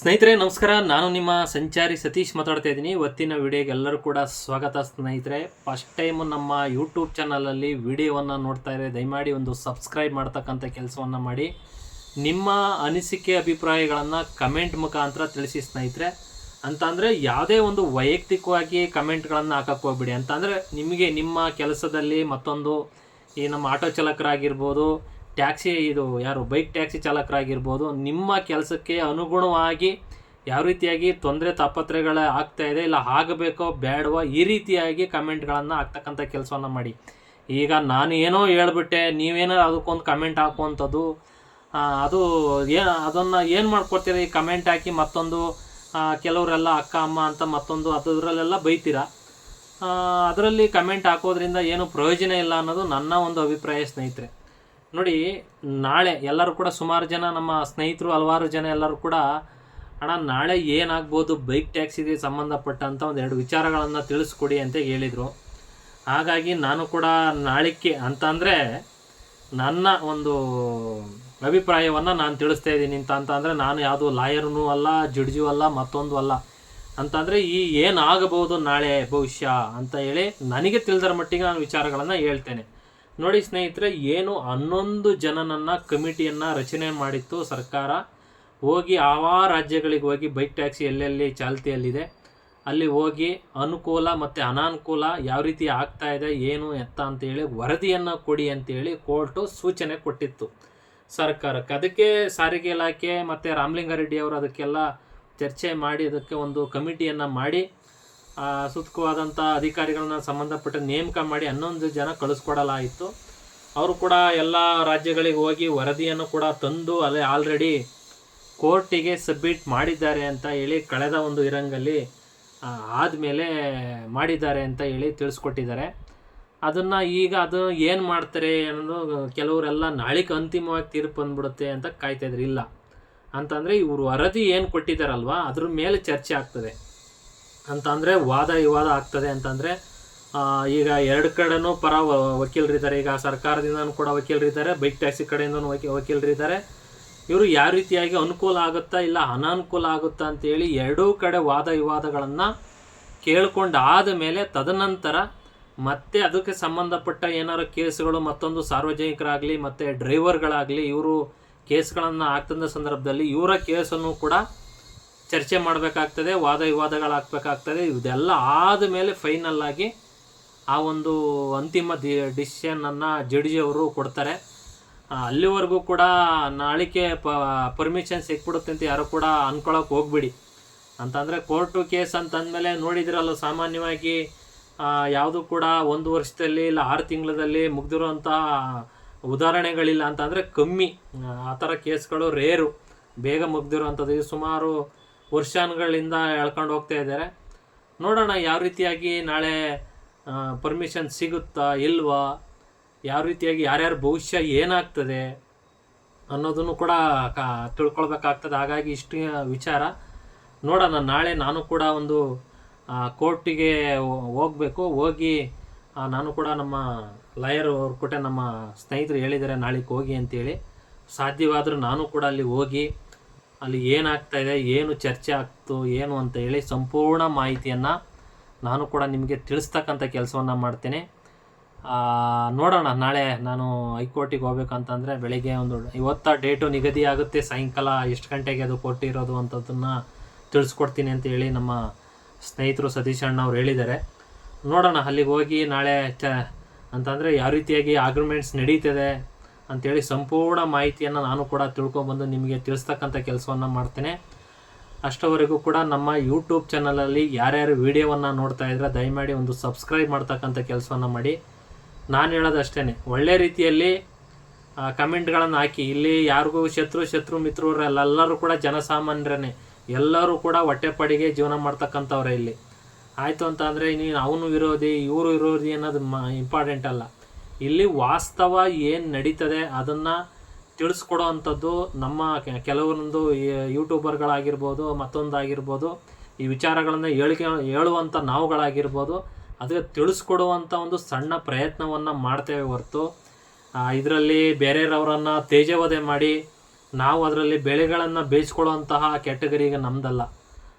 ಸ್ನೇಹಿತರೆ, ನಮಸ್ಕಾರ. ನಾನು ನಿಮ್ಮ ಸಂಚಾರಿ ಸತೀಶ್ ಮಾತಾಡ್ತಾ ಇದ್ದೀನಿ. ಇವತ್ತಿನ ವಿಡಿಯೋಗೆ ಎಲ್ಲರೂ ಕೂಡ ಸ್ವಾಗತ ಸ್ನೇಹಿತರೆ. ಫಸ್ಟ್ ಟೈಮ್ ನಮ್ಮ ಯೂಟ್ಯೂಬ್ ಚಾನಲಲ್ಲಿ ವಿಡಿಯೋವನ್ನು ನೋಡ್ತಾ ಇದ್ದರೆ ದಯಮಾಡಿ ಒಂದು ಸಬ್ಸ್ಕ್ರೈಬ್ ಮಾಡ್ತಕ್ಕಂಥ ಕೆಲಸವನ್ನು ಮಾಡಿ. ನಿಮ್ಮ ಅನಿಸಿಕೆ, ಅಭಿಪ್ರಾಯಗಳನ್ನು ಕಮೆಂಟ್ ಮುಖಾಂತರ ತಿಳಿಸಿ ಸ್ನೇಹಿತರೆ. ಅಂತಂದರೆ ಯಾವುದೇ ಒಂದು ವೈಯಕ್ತಿಕವಾಗಿ ಕಮೆಂಟ್ಗಳನ್ನು ಹಾಕಕ್ಕೆ ಹೋಗ್ಬಿಡಿ. ಅಂತಂದರೆ ನಿಮಗೆ ನಿಮ್ಮ ಕೆಲಸದಲ್ಲಿ ಮತ್ತೊಂದು ಈ ನಮ್ಮ ಆಟೋ ಚಾಲಕರಾಗಿರ್ಬೋದು ಟ್ಯಾಕ್ಸಿ, ಇದು ಯಾರು ಬೈಕ್ ಟ್ಯಾಕ್ಸಿ ಚಾಲಕರಾಗಿರ್ಬೋದು, ನಿಮ್ಮ ಕೆಲಸಕ್ಕೆ ಅನುಗುಣವಾಗಿ ಯಾವ ರೀತಿಯಾಗಿ ತೊಂದರೆ ತಾಪತ್ರೆಗಳ ಆಗ್ತಾ ಇದೆ, ಇಲ್ಲ ಆಗಬೇಕೋ ಬೇಡವೋ ಈ ರೀತಿಯಾಗಿ ಕಮೆಂಟ್ಗಳನ್ನು ಹಾಕ್ತಕ್ಕಂಥ ಕೆಲಸವನ್ನು ಮಾಡಿ. ಈಗ ನಾನು ಏನೋ ಹೇಳ್ಬಿಟ್ಟೆ, ನೀವೇನೋ ಅದಕ್ಕೊಂದು ಕಮೆಂಟ್ ಹಾಕುವಂಥದ್ದು ಅದು ಏನು ಅದನ್ನು ಏನು ಮಾಡ್ಕೊಡ್ತೀರಿ? ಈ ಕಮೆಂಟ್ ಹಾಕಿ ಮತ್ತೊಂದು ಕೆಲವರೆಲ್ಲ ಅಕ್ಕ, ಅಮ್ಮ ಅಂತ ಮತ್ತೊಂದು ಅದರಲ್ಲೆಲ್ಲ ಬೈತೀರಾ? ಅದರಲ್ಲಿ ಕಮೆಂಟ್ ಹಾಕೋದ್ರಿಂದ ಏನು ಪ್ರಯೋಜನ ಇಲ್ಲ ಅನ್ನೋದು ನನ್ನ ಒಂದು ಅಭಿಪ್ರಾಯ ಸ್ನೇಹಿತರೆ. ನೋಡಿ, ನಾಳೆ ಎಲ್ಲರೂ ಕೂಡ ಸುಮಾರು ಜನ ನಮ್ಮ ಸ್ನೇಹಿತರು, ಹಲವಾರು ಜನ ಎಲ್ಲರೂ ಕೂಡ, ಅಣ್ಣ, ನಾಳೆ ಏನಾಗ್ಬೋದು? ಬೈಕ್ ಟ್ಯಾಕ್ಸಿಗೆ ಸಂಬಂಧಪಟ್ಟಂಥ ಒಂದು ಎರಡು ವಿಚಾರಗಳನ್ನು ತಿಳಿಸ್ಕೊಡಿ ಅಂತ ಹೇಳಿದರು. ಹಾಗಾಗಿ ನಾನು ಕೂಡ ನಾಳಿಕೆ ಅಂತಂದರೆ ನನ್ನ ಒಂದು ಅಭಿಪ್ರಾಯವನ್ನು ನಾನು ತಿಳಿಸ್ತಾ ಇದ್ದೀನಿ ಅಂತ ಅಂತಂದರೆ ನಾನು ಯಾವುದು ಲಾಯರ್ನೂ ಅಲ್ಲ ಜಡ್ಜು ಅಲ್ಲ, ಮತ್ತೊಂದು ಅಲ್ಲ. ಅಂತಂದರೆ ಈ ಏನಾಗಬಹುದು ನಾಳೆ ಭವಿಷ್ಯ ಅಂತ ಹೇಳಿ ನನಗೆ ತಿಳಿದರ ಮಟ್ಟಿಗೆ ನಾನು ವಿಚಾರಗಳನ್ನು ಹೇಳ್ತೇನೆ. ನೋಡಿ ಸ್ನೇಹಿತರೆ ಏನು ಹನ್ನೊಂದು ಜನನನ್ನು ಕಮಿಟಿಯನ್ನು ರಚನೆ ಮಾಡಿತ್ತು ಸರ್ಕಾರ ಹೋಗಿ ಆವಾ ರಾಜ್ಯಗಳಿಗೆ ಹೋಗಿ ಬೈಕ್ ಟ್ಯಾಕ್ಸಿ ಎಲ್ಲೆಲ್ಲಿ ಚಾಲ್ತಿಯಲ್ಲಿದೆ ಅಲ್ಲಿ ಹೋಗಿ ಅನುಕೂಲ ಮತ್ತು ಅನಾನುಕೂಲ ಯಾವ ರೀತಿ ಆಗ್ತಾ ಇದೆ ಏನು ಎತ್ತ ಅಂತೇಳಿ ವರದಿಯನ್ನು ಕೊಡಿ ಅಂತೇಳಿ ಕೋರ್ಟು ಸೂಚನೆ ಕೊಟ್ಟಿತ್ತು ಸರ್ಕಾರಕ್ಕೆ. ಅದಕ್ಕೆ ಸಾರಿಗೆ ಇಲಾಖೆ ಮತ್ತು ರಾಮಲಿಂಗಾರೆಡ್ಡಿ ಅವರು ಅದಕ್ಕೆಲ್ಲ ಚರ್ಚೆ ಮಾಡಿ ಅದಕ್ಕೆ ಒಂದು ಕಮಿಟಿಯನ್ನು ಮಾಡಿ ಆ, ಸೂಕ್ತವಾದಂಥ ಅಧಿಕಾರಿಗಳನ್ನ ಸಂಬಂಧಪಟ್ಟ ನೇಮಕ ಮಾಡಿ ಹನ್ನೊಂದು ಜನ ಕಳಿಸ್ಕೊಡಲಾಯಿತು. ಅವರು ಕೂಡ ಎಲ್ಲ ರಾಜ್ಯಗಳಿಗೆ ಹೋಗಿ ವರದಿಯನ್ನು ಕೂಡ ತಂದು ಅಲ್ಲೇ ಆಲ್ರೆಡಿ ಕೋರ್ಟಿಗೆ ಸಬ್ಮಿಟ್ ಮಾಡಿದ್ದಾರೆ ಅಂತ ಹೇಳಿ ಕಳೆದ ಒಂದು ಇರಂಗಲ್ಲಿ ಆದಮೇಲೆ ಮಾಡಿದ್ದಾರೆ ಅಂತ ಹೇಳಿ ತಿಳಿಸ್ಕೊಟ್ಟಿದ್ದಾರೆ. ಅದನ್ನು ಈಗ ಅದು ಏನು ಮಾಡ್ತಾರೆ ಅನ್ನೋದು ಕೆಲವರೆಲ್ಲ ನಾಳೆಗೆ ಅಂತಿಮವಾಗಿ ತೀರ್ಪು ಬಂದ್ಬಿಡುತ್ತೆ ಅಂತ ಕಾಯ್ತಾಯಿದ್ರು ಇಲ್ಲ. ಅಂತಂದರೆ ಇವರು ವರದಿ ಏನು ಕೊಟ್ಟಿದ್ದಾರಲ್ವ, ಅದ್ರ ಮೇಲೆ ಚರ್ಚೆ ಆಗ್ತದೆ. ಅಂತಂದರೆ ವಾದ ವಿವಾದ ಆಗ್ತದೆ ಅಂತಂದರೆ ಈಗ ಎರಡು ಕಡೆನೂ ಪರ ವಕೀಲರಿದ್ದಾರೆ. ಈಗ ಸರ್ಕಾರದಿಂದನೂ ಕೂಡ ವಕೀಲರಿದ್ದಾರೆ ಬೈಕ್ ಟ್ಯಾಕ್ಸಿ ಕಡೆಯಿಂದನೂ ವಕೀ, ವಕೀಲರಿದ್ದಾರೆ. ಇವರು ಯಾವ ರೀತಿಯಾಗಿ ಅನುಕೂಲ ಆಗುತ್ತಾ ಇಲ್ಲ ಅನಾನುಕೂಲ ಆಗುತ್ತಾ ಅಂತೇಳಿ ಎರಡೂ ಕಡೆ ವಾದ ವಿವಾದಗಳನ್ನು ಕೇಳ್ಕೊಂಡಾದ ಮೇಲೆ ತದನಂತರ ಮತ್ತೆ ಅದಕ್ಕೆ ಸಂಬಂಧಪಟ್ಟ ಏನಾರು ಕೇಸ್ಗಳು ಮತ್ತೊಂದು ಸಾರ್ವಜನಿಕರಾಗಲಿ ಮತ್ತು ಡ್ರೈವರ್ಗಳಾಗಲಿ ಇವರು ಕೇಸ್ಗಳನ್ನು ಆಗ್ತಂದ ಸಂದರ್ಭದಲ್ಲಿ ಇವರ ಕೇಸನ್ನು ಕೂಡ ಚರ್ಚೆ ಮಾಡಬೇಕಾಗ್ತದೆ ವಾದ ವಿವಾದಗಳಾಗಬೇಕಾಗ್ತದೆ ಇದೆಲ್ಲ ಆದ ಮೇಲೆ ಫೈನಲ್ ಆಗಿ ಆ ಒಂದು ಅಂತಿಮ ದಿ ಡಿಸಿಷನನ್ನು ಜಡ್ಜಿಯವರು ಕೊಡ್ತಾರೆ. ಅಲ್ಲಿವರೆಗೂ ಕೂಡ ನಾಳಿಕೆ ಪ ಪರ್ಮಿಷನ್ ಸಿಕ್ಬಿಡುತ್ತೆ ಅಂತ ಯಾರು ಕೂಡ ಅಂದ್ಕೊಳಕ್ಕೆ ಹೋಗ್ಬಿಡಿ. ಅಂತಂದರೆ ಕೋರ್ಟು ಕೇಸ್ ಅಂತಂದಮೇಲೆ ನೋಡಿದಿರಲ್ಲ ಸಾಮಾನ್ಯವಾಗಿ ಯಾವುದು ಕೂಡ ಒಂದು ವರ್ಷದಲ್ಲಿ ಇಲ್ಲ ಆರು ತಿಂಗಳಲ್ಲಿ ಮುಗ್ದಿರೋಂಥ ಉದಾಹರಣೆಗಳಿಲ್ಲ ಅಂತಂದರೆ ಕಮ್ಮಿ. ಆ, ಥರ ಕೇಸ್ಗಳು ರೇರು. ಬೇಗ ಮುಗ್ದಿರುವಂಥದ್ದು. ಸುಮಾರು ವರ್ಷಗಳಿಂದ ಎಳ್ಕೊಂಡು ಹೋಗ್ತಾ ಇದ್ದಾರೆ. ನೋಡೋಣ ಯಾವ ರೀತಿಯಾಗಿ ನಾಳೆ ಪರ್ಮಿಷನ್ ಸಿಗುತ್ತಾ ಇಲ್ವಾ? ಯಾವ ರೀತಿಯಾಗಿ ಯಾರ್ಯಾರ ಭವಿಷ್ಯ ಏನಾಗ್ತದೆ ಅನ್ನೋದನ್ನು ಕೂಡ ಕಾ, ತಿಳ್ಕೊಳ್ಬೇಕಾಗ್ತದೆ. ಹಾಗಾಗಿ ಇಷ್ಟು ವಿಚಾರ. ನೋಡೋಣ, ನಾಳೆ ನಾನು ಕೂಡ ಒಂದು ಕೋರ್ಟಿಗೆ ಹೋಗಬೇಕು. ಹೋಗಿ ನಾನು ಕೂಡ ನಮ್ಮ ಲಾಯರ್ ಅವ್ರ ಕೂಡ ನಮ್ಮ ಸ್ನೇಹಿತರು ಹೇಳಿದ್ದಾರೆ, ನಾಳೆಗೆ ಹೋಗಿ ಅಂತೇಳಿ. ಸಾಧ್ಯವಾದರೂ ನಾನು ಕೂಡ ಅಲ್ಲಿ ಹೋಗಿ ಅಲ್ಲಿ ಏನಾಗ್ತಾ ಇದೆ, ಏನು ಚರ್ಚೆ ಆಗ್ತು, ಏನು ಅಂತ ಹೇಳಿ ಸಂಪೂರ್ಣ ಮಾಹಿತಿಯನ್ನು ನಾನು ಕೂಡ ನಿಮಗೆ ತಿಳಿಸ್ತಕ್ಕಂಥ ಕೆಲಸವನ್ನು ಮಾಡ್ತೇನೆ. ನೋಡೋಣ, ನಾಳೆ ನಾನು ಹೈಕೋರ್ಟಿಗೆ ಹೋಗ್ಬೇಕಂತಂದರೆ ಬೆಳಿಗ್ಗೆ ಒಂದು ಇವತ್ತ ಡೇಟು ನಿಗದಿ ಆಗುತ್ತೆ, ಸಾಯಂಕಾಲ ಎಷ್ಟು ಗಂಟೆಗೆ ಅದು ಕೊಟ್ಟಿರೋದು ಅಂಥದ್ದನ್ನು ತಿಳಿಸ್ಕೊಡ್ತೀನಿ ಅಂತ ಹೇಳಿ ನಮ್ಮ ಸ್ನೇಹಿತರು ಸತೀಶ್ ಅಣ್ಣ ಅವ್ರು ಹೇಳಿದ್ದಾರೆ. ನೋಡೋಣ, ಅಲ್ಲಿಗೆ ಹೋಗಿ ನಾಳೆ ಚ ಅಂತಂದರೆ ಯಾವ ರೀತಿಯಾಗಿ ಆಗ್ರಿಮೆಂಟ್ಸ್ ನಡೀತದೆ ಅಂತೇಳಿ ಸಂಪೂರ್ಣ ಮಾಹಿತಿಯನ್ನು ನಾನು ಕೂಡ ತಿಳ್ಕೊಬಂದು ನಿಮಗೆ ತಿಳಿಸ್ತಕ್ಕಂಥ ಕೆಲಸವನ್ನು ಮಾಡ್ತೇನೆ. ಅಷ್ಟವರೆಗೂ ಕೂಡ ನಮ್ಮ ಯೂಟ್ಯೂಬ್ ಚಾನಲಲ್ಲಿ ಯಾರ್ಯಾರು ವಿಡಿಯೋವನ್ನು ನೋಡ್ತಾ ಇದ್ರೆ ದಯಮಾಡಿ ಒಂದು ಸಬ್ಸ್ಕ್ರೈಬ್ ಮಾಡ್ತಕ್ಕಂಥ ಕೆಲಸವನ್ನು ಮಾಡಿ. ನಾನು ಹೇಳೋದಷ್ಟೇ ಒಳ್ಳೆ ರೀತಿಯಲ್ಲಿ ಕಮೆಂಟ್ಗಳನ್ನು ಹಾಕಿ. ಇಲ್ಲಿ ಯಾರಿಗೂ ಶತ್ರು ಶತ್ರು ಮಿತ್ರರಲ್ಲ ಎಲ್ಲರೂ ಕೂಡ ಜನಸಾಮಾನ್ಯರೇ ಎಲ್ಲರೂ ಕೂಡ ಹೊಟ್ಟೆಪಾಡಿಗೆ ಜೀವನ ಮಾಡ್ತಕ್ಕಂಥವ್ರೆ ಇಲ್ಲಿ. ಆಯಿತು ಅಂತ ಅಂದರೆ ನೀನು ಅವನು ವಿರೋಧಿ, ಇವರು ವಿರೋಧಿ ಅನ್ನೋದು ಮ ಇಂಪಾರ್ಟೆಂಟ್ ಅಲ್ಲ. ಇಲ್ಲಿ ವಾಸ್ತವ ಏನು ನಡೀತದೆ ಅದನ್ನು ತಿಳಿಸ್ಕೊಡೋ ಅಂಥದ್ದು ನಮ್ಮ ಕೆಲವೊಂದು ಯೂಟ್ಯೂಬರ್ಗಳಾಗಿರ್ಬೋದು, ಮತ್ತೊಂದಾಗಿರ್ಬೋದು, ಈ ವಿಚಾರಗಳನ್ನು ಹೇಳಿಕೆ, ಹೇಳುವಂಥ ನಾವುಗಳಾಗಿರ್ಬೋದು ಅದಕ್ಕೆ ತಿಳಿಸ್ಕೊಡುವಂಥ ಒಂದು ಸಣ್ಣ ಪ್ರಯತ್ನವನ್ನು ಮಾಡ್ತೇವೆ ಹೊರತು ಇದರಲ್ಲಿ ಬೇರೆಯವರನ್ನು ತೇಜವಧೆ ಮಾಡಿ ನಾವು ಅದರಲ್ಲಿ ಬೆಳೆಗಳನ್ನು ಬೇಯಿಸ್ಕೊಳ್ಳುವಂತಹ ಕ್ಯಾಟಗರಿಗೆ ನಮ್ಮದಲ್ಲ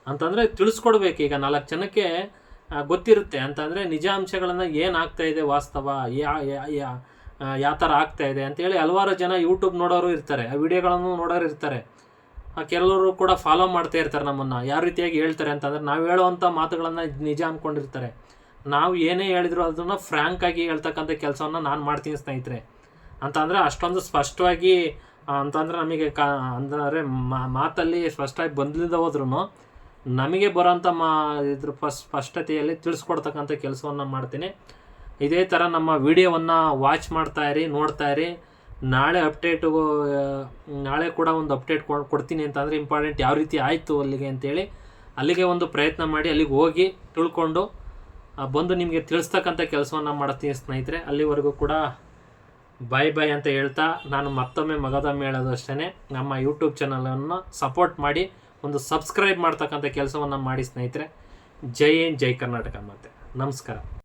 ಅಂತಂದರೆ ತಿಳಿಸ್ಕೊಡ್ಬೇಕು ಈಗ ನಾಲ್ಕು ಜನಕ್ಕೆ ಗೊತ್ತಿರುತ್ತೆ. ಅಂತಂದರೆ ನಿಜಾಂಶಗಳನ್ನು ಏನು ಆಗ್ತಾ ಇದೆ ವಾಸ್ತವ, ಯಾ ಯಾವ ಥರ ಆಗ್ತಾ ಇದೆ ಅಂತೇಳಿ ಹಲವಾರು ಜನ ಯೂಟ್ಯೂಬ್ ನೋಡೋರು ಇರ್ತಾರೆ. ಆ ವಿಡಿಯೋಗಳನ್ನು ನೋಡೋರು ಇರ್ತಾರೆ. ಕೆಲವರು ಕೂಡ ಫಾಲೋ ಮಾಡ್ತಾ ಇರ್ತಾರೆ ನಮ್ಮನ್ನು. ಯಾವ ರೀತಿಯಾಗಿ ಹೇಳ್ತಾರೆ ಅಂತಂದರೆ ನಾವು ಹೇಳುವಂಥ ಮಾತುಗಳನ್ನು ನಿಜ ಅಂದ್ಕೊಂಡಿರ್ತಾರೆ ನಾವು ಏನೇ ಹೇಳಿದ್ರು ಅದನ್ನು ಫ್ರ್ಯಾಂಕ್ ಆಗಿ ಹೇಳ್ತಕ್ಕಂಥ ಕೆಲಸವನ್ನು ನಾನು ಮಾಡ್ತೀನಿ ಸ್ನೇಹಿತರೆ. ಅಂತಂದರೆ ಅಷ್ಟೊಂದು ಸ್ಪಷ್ಟವಾಗಿ ಅಂತಂದ್ರೆ ನಮಗೆ ಕಾ, ಅಂದರೆ ಮಾತಲ್ಲಿ ಸ್ಪಷ್ಟವಾಗಿ ಬಂದಿಲ್ಲದ ಹೋದ್ರೂ ನಮಗೆ ಬರೋಂಥ ಮಾ ಇದ್ರ ಫಸ್ಟ್ ಸ್ಪಷ್ಟತೆಯಲ್ಲಿ ತಿಳಿಸ್ಕೊಡ್ತಕ್ಕಂಥ ಕೆಲಸವನ್ನು ಮಾಡ್ತೀನಿ. ಇದೇ ಥರ ನಮ್ಮ ವಿಡಿಯೋವನ್ನು ವಾಚ್ ಮಾಡ್ತಾ ಇರಿ, ನೋಡ್ತಾ ಇರಿ. ನಾಳೆ ಅಪ್ಡೇಟು ನಾಳೆ ಕೂಡ ಒಂದು ಅಪ್ಡೇಟ್ ಕೊಡ್ತೀನಿ ಅಂತಂದರೆ ಇಂಪಾರ್ಟೆಂಟ್ ಯಾವ ರೀತಿ ಆಯಿತು ಅಲ್ಲಿಗೆ ಅಂತೇಳಿ ಅಲ್ಲಿಗೆ ಒಂದು ಪ್ರಯತ್ನ ಮಾಡಿ ಅಲ್ಲಿಗೆ ಹೋಗಿ ತಿಳ್ಕೊಂಡು ಬಂದು ನಿಮಗೆ ತಿಳಿಸ್ತಕ್ಕಂಥ ಕೆಲಸವನ್ನು ಮಾಡ್ತೀನಿ ಸ್ನೇಹಿತರೆ. ಅಲ್ಲಿವರೆಗೂ ಕೂಡ ಬಾಯ್ ಬಾಯ್ ಅಂತ ಹೇಳ್ತಾ ನಾನು ಮತ್ತೊಮ್ಮೆ ಮಗದ ಹೇಳೋದು ಅಷ್ಟೇ ನಮ್ಮ ಯೂಟ್ಯೂಬ್ ಚಾನಲನ್ನು ಸಪೋರ್ಟ್ ಮಾಡಿ. ಒಂದು ಸಬ್ಸ್ಕ್ರೈಬ್ ಮಾಡ್ತಕ್ಕಂಥ ಕೆಲಸವನ್ನು ಮಾಡಿ ಸ್ನೇಹಿತರೆ. ಜೈ ಏನ್ ಜೈ ಕರ್ನಾಟಕ ಮತ್ತೆ ನಮಸ್ಕಾರ.